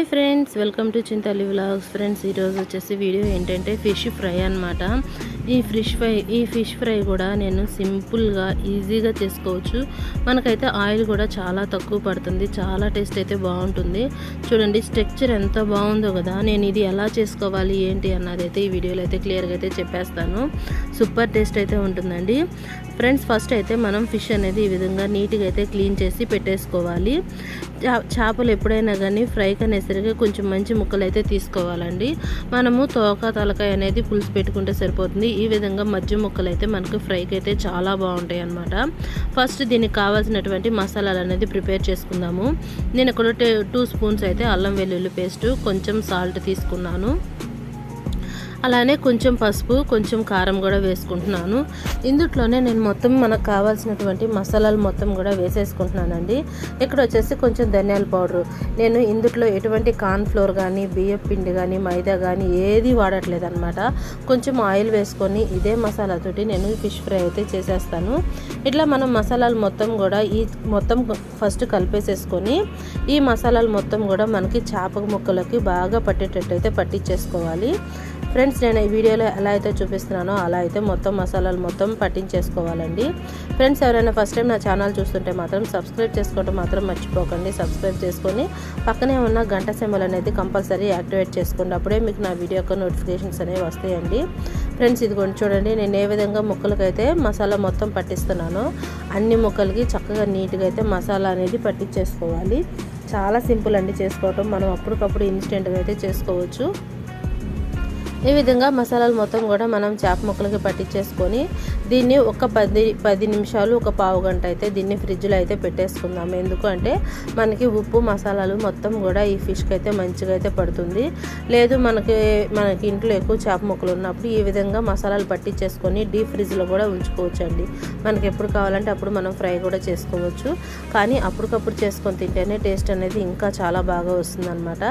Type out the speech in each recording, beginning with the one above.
Hi friends welcome to Chintalli vlogs. Friends ఈరోజు వచ్చేసి video ఏంటంటే ఫిష్ ఫ్రై అన్నమాట. ఈ ఫిష్ ఫ్రై ఈ ఫిష్ ఫ్రై కూడా నేను సింపుల్గా ఈజీగా చేసుకోవచ్చు. మనకైతే ఆయిల్ కూడా చాలా తక్కువ పడుతుంది. చాలా టేస్ట్ అయితే బాగుంటుంది. చూడండి స్ట్రక్చర్ ఎంత బాగుందో కదా! నేను ఇది ఎలా చేసుకోవాలి ఏంటి అన్నది అయితే ఈ వీడియోలో అయితే క్లియర్గా అయితే చెప్పేస్తాను. సూపర్ టేస్ట్ అయితే ఉంటుందండి. ఫ్రెండ్స్ ఫస్ట్ అయితే మనం ఫిష్ అనేది ఈ విధంగా నీట్గా అయితే క్లీన్ చేసి పెట్టేసుకోవాలి. చేపలు ఎప్పుడైనా కానీ ఫ్రై కనేసరికి కొంచెం మంచి ముక్కలు అయితే తీసుకోవాలండి. మనము తోక తలకాయ అనేది పులుసు పెట్టుకుంటే సరిపోతుంది. ఈ విధంగా మజ్జి ముక్కలు అయితే మనకు ఫ్రైకి అయితే చాలా బాగుంటాయి అన్నమాట. ఫస్ట్ దీనికి కావాల్సినటువంటి మసాలాలు అనేది ప్రిపేర్ చేసుకుందాము. నేను ఇక్కడ టూ స్పూన్స్ అయితే అల్లం వెల్లుల్లి పేస్ట్ కొంచెం సాల్ట్ తీసుకున్నాను. అలానే కొంచెం పసుపు కొంచెం కారం కూడా వేసుకుంటున్నాను. ఇందుట్లోనే నేను మొత్తం మనకు కావాల్సినటువంటి మసాలాలు మొత్తం కూడా వేసేసుకుంటున్నానండి. ఇక్కడ వచ్చేసి కొంచెం ధనియాల పౌడర్. నేను ఇందుట్లో ఎటువంటి కార్న్ ఫ్లోర్ కానీ బియ్యం పిండి కానీ మైదా కానీ ఏది వాడట్లేదు అనమాట కొంచెం ఆయిల్ వేసుకొని ఇదే మసాలాతోటి నేను ఫిష్ ఫ్రై అయితే చేసేస్తాను. ఇట్లా మనం మసాలాలు మొత్తం కూడా ఈ మొత్తం ఫస్ట్ కలిపేసేసుకొని ఈ మసాలాలు మొత్తం కూడా మనకి చేప ముక్కలకి బాగా పట్టేటట్టు అయితే పట్టించేసుకోవాలి. ఫ్రెండ్స్ ఫ్రెండ్స్ నేను ఈ వీడియోలో ఎలా అయితే చూపిస్తున్నానో అలా అయితే మొత్తం మసాలాలు మొత్తం పట్టించేసుకోవాలండి. ఫ్రెండ్స్ ఎవరైనా ఫస్ట్ టైం నా ఛానల్ చూస్తుంటే మాత్రం సబ్స్క్రైబ్ చేసుకోవడం మాత్రం మర్చిపోకండి. సబ్స్క్రైబ్ చేసుకొని పక్కనే ఉన్న గంట సింబల్ అనేది కంపల్సరీ యాక్టివేట్ చేసుకోండి అప్పుడే మీకు నా వీడియో యొక్క నోటిఫికేషన్స్ అనేవి వస్తాయండి. ఫ్రెండ్స్ ఇదిగోండి చూడండి నేను ఏ విధంగా ముక్కలకైతే మసాలా మొత్తం పట్టిస్తున్నానో అన్ని ముక్కలకి చక్కగా నీట్గా అయితే మసాలా అనేది పట్టించేసుకోవాలి. చాలా సింపుల్ అండి చేసుకోవటం. మనం అప్పటికప్పుడు ఇన్స్టెంట్గా అయితే చేసుకోవచ్చు. ఈ విధంగా మసాలాలు మొత్తం కూడా మనం చేప ముక్కలకి పట్టించేసుకొని దీన్ని ఒక పది పది నిమిషాలు ఒక పావు గంట అయితే దీన్ని ఫ్రిడ్జ్లో అయితే పెట్టేసుకుందాం. ఎందుకంటే మనకి ఉప్పు మసాలాలు మొత్తం కూడా ఈ ఫిష్కి అయితే మంచిగా అయితే పడుతుంది. లేదు మనకి మనకి ఇంట్లో ఎక్కువ చేప ముక్కలు ఉన్నప్పుడు ఈ విధంగా మసాలాలు పట్టించేసుకొని డీప్ ఫ్రిడ్జ్లో కూడా ఉంచుకోవచ్చు అండి మనకి ఎప్పుడు కావాలంటే అప్పుడు మనం ఫ్రై కూడా చేసుకోవచ్చు. కానీ అప్పటికప్పుడు చేసుకొని తింటేనే టేస్ట్ అనేది ఇంకా చాలా బాగా వస్తుందన్నమాట.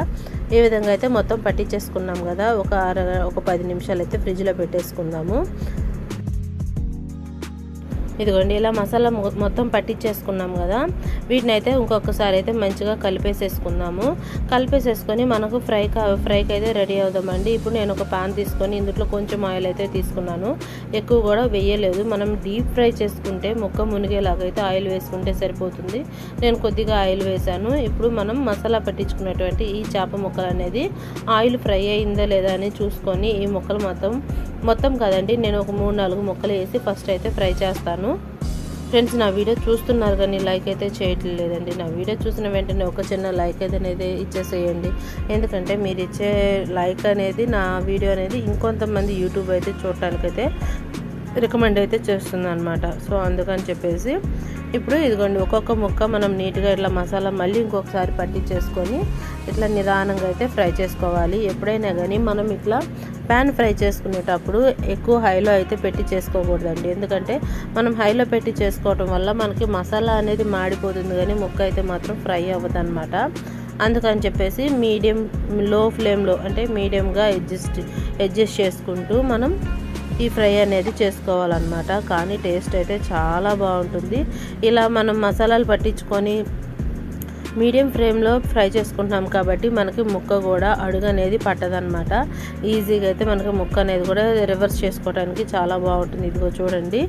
ఈ విధంగా అయితే మొత్తం పట్టించేసుకున్నాం కదా ఒక అర ఒక పది నిమిషాలు అయితే ఫ్రిడ్జ్లో పెట్టేసుకుందాము. ఇదిగోండి ఇలా మసాలా మొత్తం పట్టించేసుకున్నాం కదా. వీటిని అయితే ఇంకొకసారి అయితే మంచిగా కలిపేసేసుకుందాము. కలిపేసేసుకొని మనకు ఫ్రై ఫ్రైకి అయితే రెడీ అవుదామండి. ఇప్పుడు నేను ఒక పాన్ తీసుకొని ఇందులో కొంచెం ఆయిల్ అయితే తీసుకున్నాను. ఎక్కువ కూడా వేయలేదు. మనం డీప్ ఫ్రై చేసుకుంటే ముక్క మునిగేలాగా అయితే ఆయిల్ వేసుకుంటే సరిపోతుంది. నేను కొద్దిగా ఆయిల్ వేసాను ఇప్పుడు మనం మసాలా పట్టించుకున్నటువంటి ఈ చేప ముక్కలు అనేది ఆయిల్ ఫ్రై అయిందా లేదా అని చూసుకొని ఈ ముక్కలు మొత్తం మొత్తం కదండి నేను ఒక మూడు నాలుగు ముక్కలు వేసి ఫస్ట్ అయితే ఫ్రై చేస్తాను. ఫ్రెండ్స్ నా వీడియో చూస్తున్నారు కానీ లైక్ అయితే చేయట్లేదండి నా వీడియో చూసిన వెంటనే ఒక చిన్న లైక్ అయితే అనేది ఇచ్చేసేయండి. ఎందుకంటే మీరు ఇచ్చే లైక్ అనేది నా వీడియో అనేది ఇంకొంతమంది యూట్యూబ్ అయితే చూడటానికైతే రికమెండ్ అయితే చేస్తుంది అనమాట సో అందుకని చెప్పేసి ఇప్పుడు ఇదిగోండి ఒక్కొక్క ముక్క మనం నీట్గా ఇట్లా మసాలా మళ్ళీ ఇంకొకసారి పట్టించేసుకొని ఇట్లా నిదానంగా అయితే ఫ్రై చేసుకోవాలి. ఎప్పుడైనా కానీ మనం ఇట్లా ప్యాన్ ఫ్రై చేసుకునేటప్పుడు ఎక్కువ హైలో అయితే పెట్టి చేసుకోకూడదండి. ఎందుకంటే మనం హైలో పెట్టి చేసుకోవటం వల్ల మనకి మసాలా అనేది మాడిపోతుంది కానీ ముక్క అయితే మాత్రం ఫ్రై అవ్వదు అనమాట అందుకని చెప్పేసి మీడియం లో ఫ్లేమ్లో అంటే మీడియంగా అడ్జస్ట్ అడ్జస్ట్ చేసుకుంటూ మనం ఈ ఫ్రై అనేది చేసుకోవాలన్నమాట. కానీ టేస్ట్ అయితే చాలా బాగుంటుంది. ఇలా మనం మసాలాలు పట్టించుకొని మీడియం ఫ్లేమ్లో ఫ్రై చేసుకుంటున్నాం కాబట్టి మనకి ముక్క కూడా అడుగు అనేది పట్టదనమాట ఈజీగా అయితే మనకి ముక్క అనేది కూడా రివర్స్ చేసుకోవడానికి చాలా బాగుంటుంది. ఇదిగో చూడండి.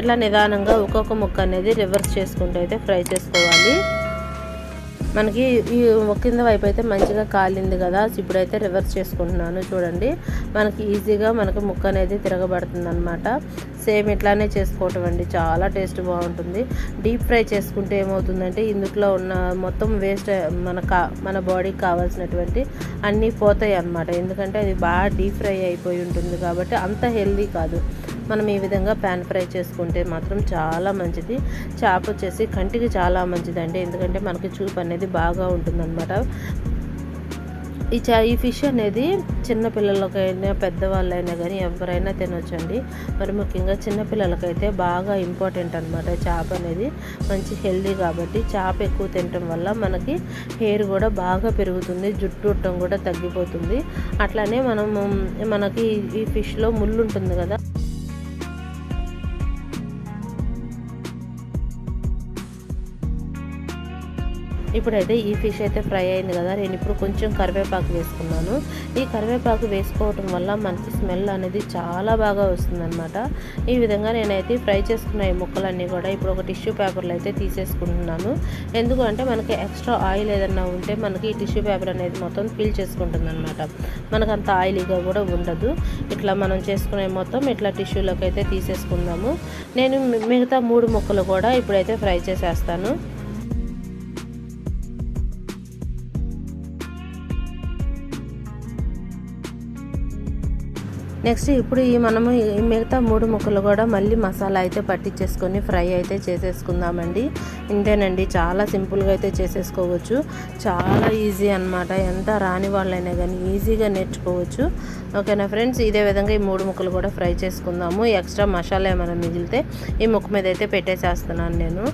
ఇట్లా నిదానంగా ఒక్కొక్క ముక్క అనేది రివర్స్ చేసుకుంటూ అయితే ఫ్రై చేసుకోవాలి. మనకి ఈ కింద వైపు అయితే మంచిగా కాలింది కదా. ఇప్పుడైతే రివర్స్ చేసుకుంటున్నాను చూడండి. మనకి ఈజీగా మనకి ముక్క అనేది తిరగబడుతుంది అనమాట సేమ్ ఇట్లానే చేసుకోవటం అండి. చాలా టేస్ట్ బాగుంటుంది. డీప్ ఫ్రై చేసుకుంటే ఏమవుతుందంటే ఇందులో ఉన్న మొత్తం వేస్ట్ మన కా మన బాడీకి కావాల్సినటువంటి అన్నీ పోతాయి అన్నమాట ఎందుకంటే అది బాగా డీప్ ఫ్రై అయిపోయి ఉంటుంది కాబట్టి అంత హెల్దీ కాదు. మనం ఈ విధంగా ప్యాన్ ఫ్రై చేసుకుంటే మాత్రం చాలా మంచిది. చేప వచ్చేసి కంటికి చాలా మంచిదండి. ఎందుకంటే మనకి చూపు అనేది బాగా ఉంటుందన్నమాట. ఈ చా ఈ ఫిష్ అనేది చిన్నపిల్లలకైనా పెద్దవాళ్ళైనా కానీ ఎవరైనా తినొచ్చండి. మరి ముఖ్యంగా చిన్నపిల్లలకైతే బాగా ఇంపార్టెంట్ అనమాట చేప అనేది. మంచి హెల్దీ కాబట్టి చేప ఎక్కువ తినటం వల్ల మనకి హెయిర్ కూడా బాగా పెరుగుతుంది. జుట్టు ఉట్టం కూడా తగ్గిపోతుంది. అట్లానే మనం మనకి ఈ ఫిష్లో ముళ్ళు ఉంటుంది కదా. ఇప్పుడైతే ఈ ఫిష్ అయితే ఫ్రై అయింది కదా. నేను ఇప్పుడు కొంచెం కరివేపాకు వేసుకున్నాను. ఈ కరివేపాకు వేసుకోవటం వల్ల మనకి స్మెల్ అనేది చాలా బాగా వస్తుందన్నమాట. ఈ విధంగా నేనైతే ఫ్రై చేసుకున్న ఈ ముక్కలన్నీ కూడా ఇప్పుడు ఒక టిష్యూ పేపర్లో అయితే తీసేసుకుంటున్నాను. ఎందుకంటే మనకి ఎక్స్ట్రా ఆయిల్ ఏదన్నా ఉంటే మనకి ఈ టిష్యూ పేపర్ అనేది మొత్తం ఫీల్ చేసుకుంటుంది అనమాట మనకు అంత ఆయిలీగా కూడా ఉండదు. ఇట్లా మనం చేసుకునే మొత్తం ఇట్లా టిష్యూలోకి అయితే తీసేసుకుందాము. నేను మి- మిగతా మూడు ముక్కలు కూడా ఇప్పుడైతే ఫ్రై చేసేస్తాను. నెక్స్ట్ ఇప్పుడు ఈ మనము ఈ మిగతా మూడు ముక్కలు కూడా మళ్ళీ మసాలా అయితే పట్టించేసుకొని ఫ్రై అయితే చేసేసుకుందామండి. ఇంతేనండి చాలా సింపుల్గా అయితే చేసేసుకోవచ్చు. చాలా ఈజీ అన్నమాట. ఎంత రాని వాళ్ళైనా కానీ ఈజీగా నేర్చుకోవచ్చు. ఓకేనా ఫ్రెండ్స్? ఇదే విధంగా ఈ మూడు ముక్కలు కూడా ఫ్రై చేసుకుందాము. ఎక్స్ట్రా మసాలా ఏమైనా మిగిలితే ఈ ముక్క మీద అయితే పెట్టేసేస్తున్నాను నేను.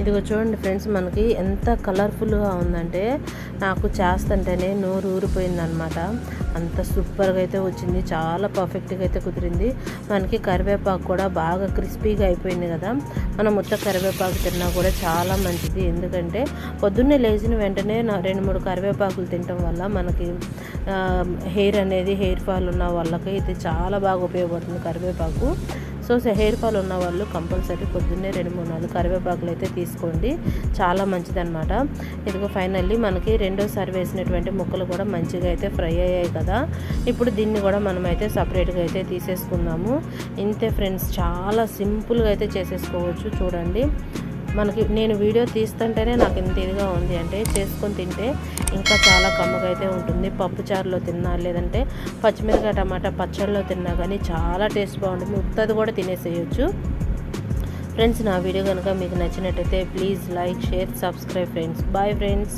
ఇదిగో చూడండి ఫ్రెండ్స్ మనకి ఎంత కలర్ఫుల్గా ఉందంటే నాకు చేస్తుంటేనే నోరు ఊరిపోయిందనమాట అంత సూపర్గా అయితే వచ్చింది చాలా పర్ఫెక్ట్గా అయితే కుదిరింది. మనకి కరివేపాకు కూడా బాగా క్రిస్పీగా అయిపోయింది కదా. మనం మొత్తం కరివేపాకు తిన్నా కూడా చాలా మంచిది. ఎందుకంటే పొద్దున్నే లేచిన వెంటనే నా రెండు మూడు కరివేపాకులు తినటం వల్ల మనకి హెయిర్ అనేది హెయిర్ ఫాల్ ఉన్న వాళ్ళకి ఇది చాలా బాగా ఉపయోగపడుతుంది కరివేపాకు. సో హెయిర్ ఫాల్ ఉన్న వాళ్ళు కంపల్సరీ పొద్దున్నే రెండు మూడు నాలుగు కరివేపాకులు అయితే తీసుకోండి. చాలా మంచిదన్నమాట. ఇదిగో ఫైనల్లీ మనకి రెండోసారి వేసినటువంటి ముక్కలు కూడా మంచిగా అయితే ఫ్రై అయ్యాయి కదా. ఇప్పుడు దీన్ని కూడా మనమైతే సపరేట్గా అయితే తీసేసుకుందాము. ఇంతే ఫ్రెండ్స్ చాలా సింపుల్గా అయితే చేసేసుకోవచ్చు. చూడండి. మనకి నేను వీడియో తీస్తుంటేనే నాకు ఇంత ఇదిగా ఉంది అంటే చేసుకొని తింటే ఇంకా చాలా కమ్మగా అయితే ఉంటుంది. పప్పు చారులో తిన్నా లేదంటే పచ్చిమిరకాయ టమాటా పచ్చళ్ళలో తిన్నా కానీ చాలా టేస్ట్ బాగుంటుంది. ఉత్తది కూడా తినేసేయచ్చు. ఫ్రెండ్స్ నా వీడియో కనుక మీకు నచ్చినట్టయితే please like share subscribe friends. Bye friends.